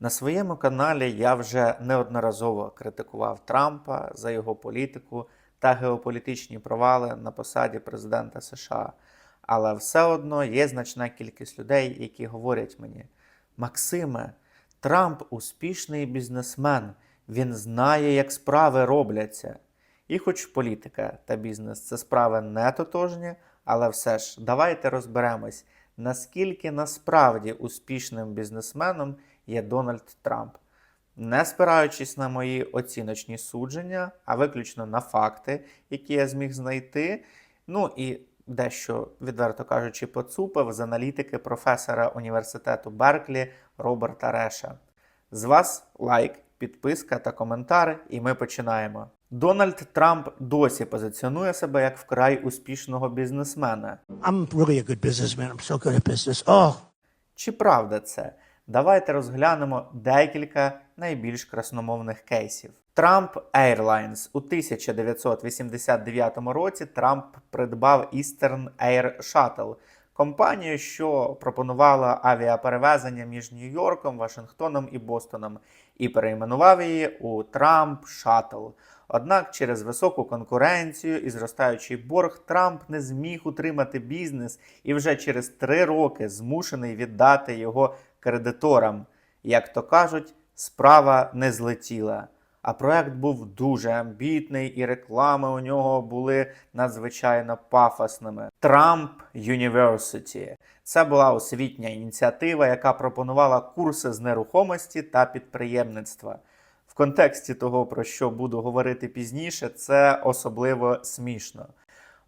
На своєму каналі я вже неодноразово критикував Трампа за його політику та геополітичні провали на посаді президента США. Але все одно є значна кількість людей, які говорять мені: Максиме, Трамп успішний бізнесмен, він знає, як справи робляться. І хоч політика та бізнес це справи не тотожні, але все ж давайте розберемось, наскільки насправді успішним бізнесменом є Дональд Трамп. Не спираючись на мої оціночні судження, а виключно на факти, які я зміг знайти. Ну і дещо, відверто кажучи, поцупив з аналітики професора університету Берклі Роберта Реша. З вас лайк, підписка та коментар, і ми починаємо. Дональд Трамп досі позиціонує себе як вкрай успішного бізнесмена. I'm really a good businessman. I'm so good at business. Oh, Чи правда це? Давайте розглянемо декілька найбільш красномовних кейсів. Trump Airlines у 1989 році Трамп придбав Eastern Air Shuttle, компанію, що пропонувала авіаперевезення між Нью-Йорком, Вашингтоном і Бостоном, і перейменував її у Trump Shuttle. Однак через високу конкуренцію і зростаючий борг Трамп не зміг утримати бізнес і вже через три роки змушений віддати його кредиторам. Як то кажуть, справа не злетіла. А проект був дуже амбітний, і реклами у нього були надзвичайно пафосними. Trump University – це була освітня ініціатива, яка пропонувала курси з нерухомості та підприємництва. В контексті того, про що буду говорити пізніше, це особливо смішно.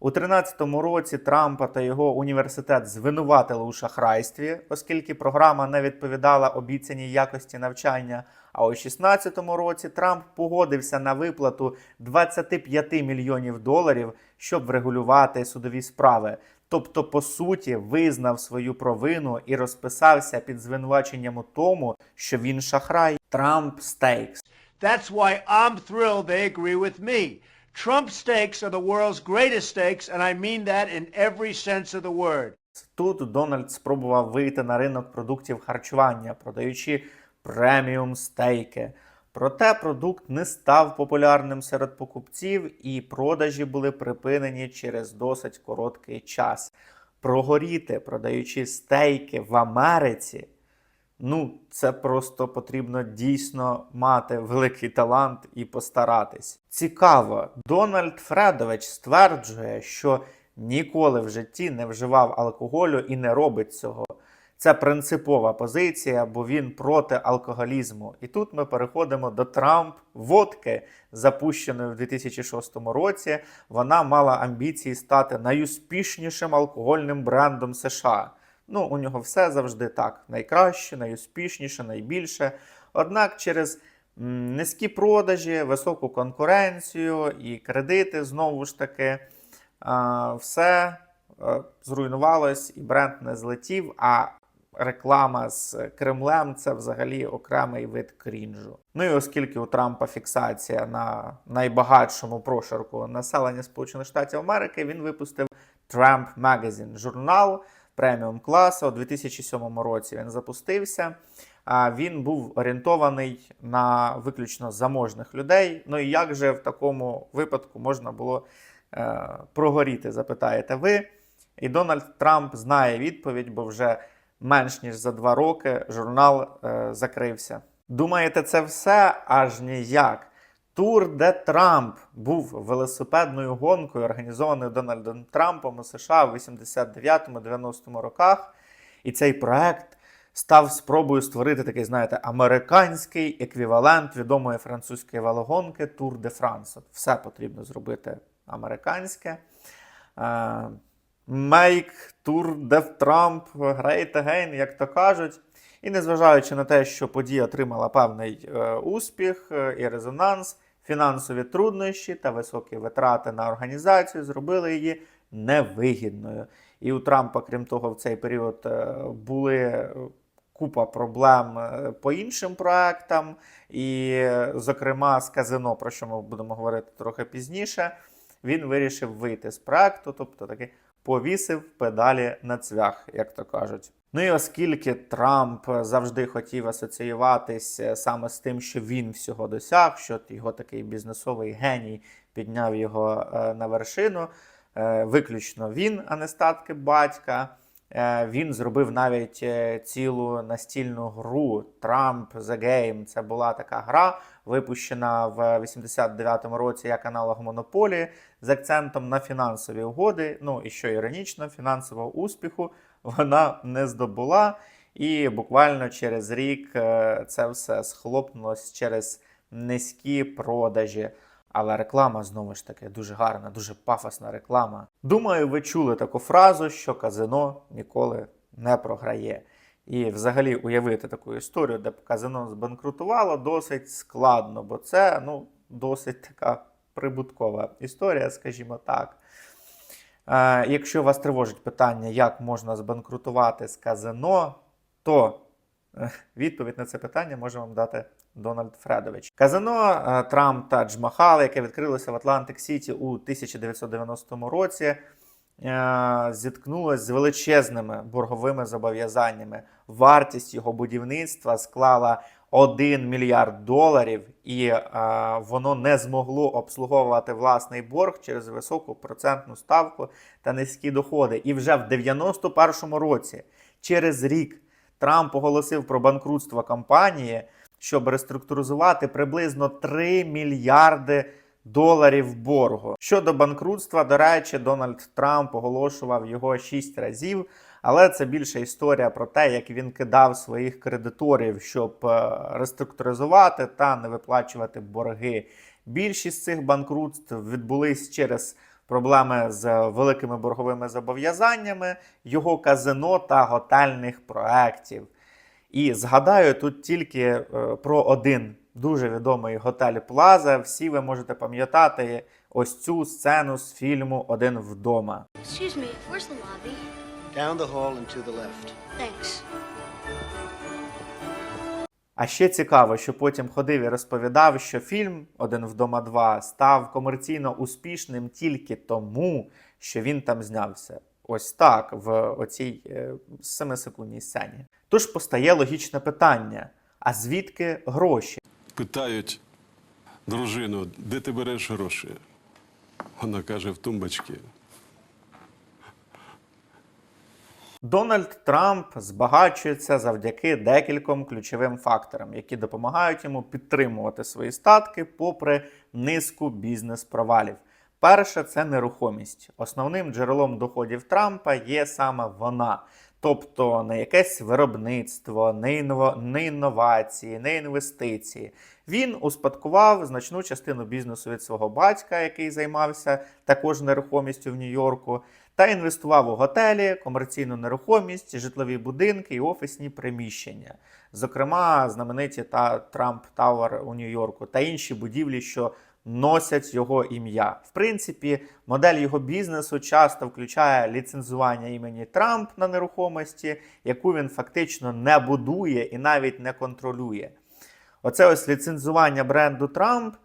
У 13-му році Трампа та його університет звинуватили у шахрайстві, оскільки програма не відповідала обіцяній якості навчання. А у 16-му році Трамп погодився на виплату 25 мільйонів доларів, щоб врегулювати судові справи. Тобто, по суті, визнав свою провину і розписався під звинуваченням у тому, що він шахрай. Трамп стейкс. That's why I'm thrilled they agree with me. Trump steaks are the world's greatest steaks, and I mean that in every sense of the word. Тут Дональд спробував вийти на ринок продуктів харчування, продаючи преміум стейки. Проте продукт не став популярним серед покупців, і продажі були припинені через досить короткий час. Прогоріти, продаючи стейки в Америці. Ну, це просто потрібно дійсно мати великий талант і постаратись. Цікаво, Дональд Фредович стверджує, що ніколи в житті не вживав алкоголю і не робить цього. Це принципова позиція, бо він проти алкоголізму. І тут ми переходимо до Трамп водки, запущеної в 2006 році. Вона мала амбіції стати найуспішнішим алкогольним брендом США. Ну, у нього все завжди так: найкраще, найуспішніше, найбільше. Однак через низькі продажі, високу конкуренцію і кредити знову ж таки, все е, зруйнувалось і бренд не злетів. А реклама з Кремлем це взагалі окремий вид крінжу. Ну і оскільки у Трампа фіксація на найбагатшому прошарку населення Сполучених Штатів Америки, він випустив Trump Magazine, журнал преміум класу. У 2007 році він запустився. А Він був орієнтований на виключно заможних людей. Ну і як же в такому випадку можна було е, прогоріти, запитаєте ви? І Дональд Трамп знає відповідь, бо вже менш ніж за два роки журнал е, закрився. Думаєте, це все? Аж ніяк. Тур де Трамп був велосипедною гонкою, організованою Дональдом Трампом у США в 89-90 роках. І цей проект став спробою створити такий, знаєте, американський еквівалент відомої французької велогонки Тур де Франс. Все потрібно зробити американське. Е, Make Tour de Trump Great Again, як то кажуть. І незважаючи на те, що подія отримала певний е, успіх е, і резонанс, фінансові труднощі та високі витрати на організацію зробили її невигідною. І у Трампа, крім того, в цей період е, були купа проблем по іншим проектам, і, зокрема, з казино, про що ми будемо говорити трохи пізніше, він вирішив вийти з проекту, тобто таки повісив педалі на цвях, як то кажуть. Ну і оскільки Трамп завжди хотів асоціюватись е, саме з тим, що він всього досяг, що його такий бізнесовий геній підняв його е, на вершину, е, виключно він, а не статки батька. Він зробив навіть цілу настільну гру Trump The Game. Це була така гра, випущена в 89-му році як аналог Монополії з акцентом на фінансові угоди. Ну і що іронічно, фінансового успіху вона не здобула. І буквально через рік е, це все схлопнулось через низькі продажі. Але реклама знову ж таки дуже гарна, дуже пафосна реклама. Думаю, ви чули таку фразу, що казино ніколи не програє. І взагалі уявити таку історію, де б казино збанкрутувало, досить складно, бо це ну, досить така прибуткова історія, скажімо так. Е, якщо вас тривожить питання, як можна збанкрутувати з казино, то е, відповідь на це питання може вам дати Дональд Фредович. Казино е, Трамп та Джмахал, яке відкрилося в Атлантик Сіті у 1990 році, зіткнулося з величезними борговими зобов'язаннями. Вартість його будівництва склала 1 мільярд доларів, і е, воно не змогло обслуговувати власний борг через високу процентну ставку та низькі доходи. І вже в 91-му році, через рік, Трамп оголосив про банкрутство компанії, щоб реструктуризувати приблизно 3 мільярди доларів боргу. Щодо банкрутства, до речі, Дональд Трамп оголошував його 6 разів. Але це більше історія про те, як він кидав своїх кредиторів, щоб е, реструктуризувати та не виплачувати борги. Більшість цих банкрутств відбулись через проблеми з великими борговими зобов'язаннями, його казино та готельних проєктів. І згадаю тут тільки е, про один дуже відомий готель Плаза. Всі ви можете пам'ятати ось цю сцену з фільму Один вдома. Excuse me, where's the lobby? Down the hall and to the left. Thanks. А ще цікаво, що потім ходив і розповідав, що фільм Один вдома 2 став комерційно успішним тільки тому, що він там знявся. Ось так, в оцій е, семисекундній сцені. Тож постає логічне питання: а звідки гроші? питають дружину, де ти береш гроші? Вона каже, в тумбочці. Дональд Трамп збагачується завдяки декільком ключовим факторам, які допомагають йому підтримувати свої статки попри низку бізнес-провалів. Перше це нерухомість. Основним джерелом доходів Трампа є саме вона. Тобто не якесь виробництво, не, інво, не інновації, не інвестиції. Він успадкував значну частину бізнесу від свого батька, який займався також нерухомістю в Нью-Йорку, та інвестував у готелі, комерційну нерухомість, житлові будинки і офісні приміщення. Зокрема, знамениті та Трамп Тауер у Нью-Йорку та інші будівлі, що носять його ім'я. В принципі, модель його бізнесу часто включає ліцензування імені Трамп на нерухомості, яку він фактично не будує і навіть не контролює. Оце ось ліцензування бренду Трамп, е,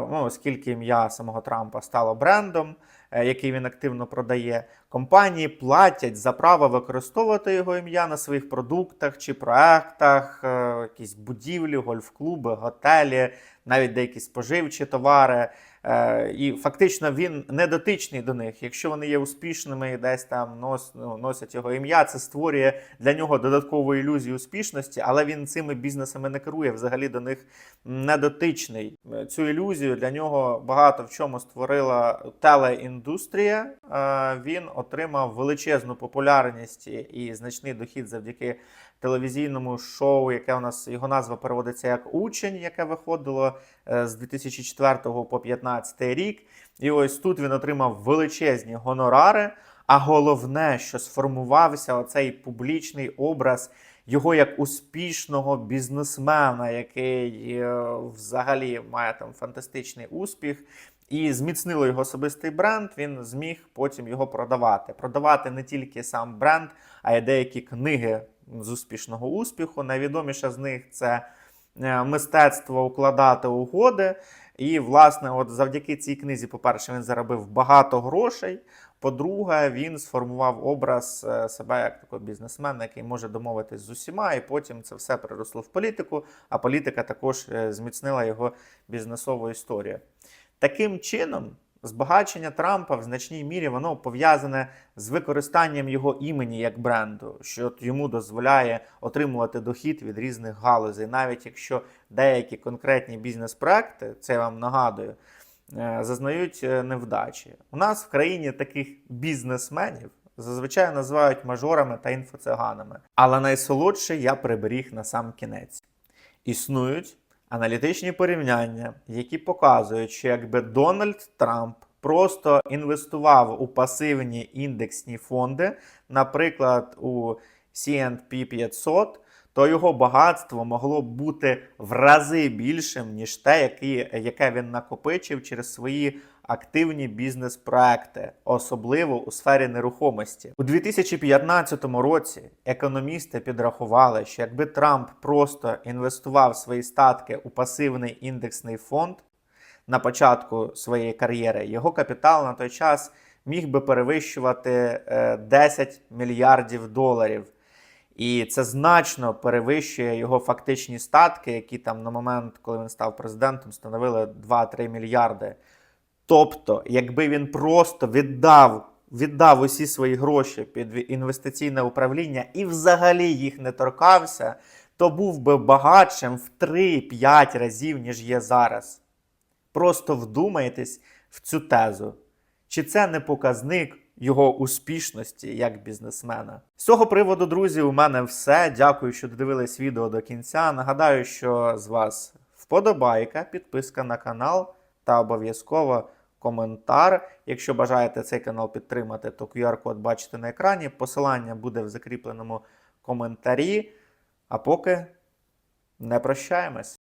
ну, оскільки ім'я самого Трампа стало брендом, який він активно продає, компанії платять за право використовувати його ім'я на своїх продуктах чи проектах, е, якісь будівлі, гольф-клуби, готелі, навіть деякі споживчі товари. Е, І фактично він не дотичний до них. Якщо вони є успішними і десь там нос, ну, носять його ім'я, це створює для нього додаткову ілюзію успішності, але він цими бізнесами не керує, взагалі до них не дотичний. Е, Цю ілюзію для нього багато в чому створила телеіндустрія. Е, Він отримав величезну популярність і- і значний дохід завдяки телевізійному шоу, яке у нас його назва переводиться як Учень, яке виходило е, з 2004 по 2015 рік. І ось тут він отримав величезні гонорари. А головне, що сформувався оцей публічний образ його як успішного бізнесмена, який е, взагалі має там фантастичний успіх. І зміцнило його особистий бренд. Він зміг потім його продавати. Продавати не тільки сам бренд, а й деякі книги з успішного успіху. Найвідоміша з них це е, мистецтво укладати угоди. І, власне, от завдяки цій книзі, по-перше, він заробив багато грошей. По-друге, він сформував образ е, себе як такого бізнесмена, який може домовитись з усіма, і потім це все переросло в політику, а політика також е, зміцнила його бізнесову історію. Таким чином, збагачення Трампа в значній мірі воно пов'язане з використанням його імені як бренду, що йому дозволяє отримувати дохід від різних галузей, навіть якщо деякі конкретні бізнес-проекти, це я вам нагадую, е, зазнають е, невдачі. У нас в країні таких бізнесменів зазвичай називають мажорами та інфоциганами. Але найсолодше я приберіг на сам кінець. Існують аналітичні порівняння, які показують, що якби Дональд Трамп просто інвестував у пасивні індексні фонди, наприклад, у CNP 500, то його багатство могло б бути в рази більшим, ніж те, яке він накопичив через свої активні бізнес-проекти, особливо у сфері нерухомості. У 2015 році економісти підрахували, що якби Трамп просто інвестував свої статки у пасивний індексний фонд на початку своєї кар'єри, його капітал на той час міг би перевищувати е, 10 мільярдів доларів. І це значно перевищує його фактичні статки, які там на момент, коли він став президентом, становили 2-3 мільярди. Тобто, якби він просто віддав, віддав усі свої гроші під інвестиційне управління і взагалі їх не торкався, то був би багатшим в 3-5 разів, ніж є зараз. Просто вдумайтесь в цю тезу. Чи це не показник його успішності як бізнесмена? З цього приводу, друзі, у мене все. Дякую, що додивились відео до кінця. Нагадаю, що з вас вподобайка, підписка на канал та обов'язково коментар. Якщо бажаєте цей канал підтримати, то QR-код бачите на екрані. Посилання буде в закріпленому коментарі. А поки не прощаємось.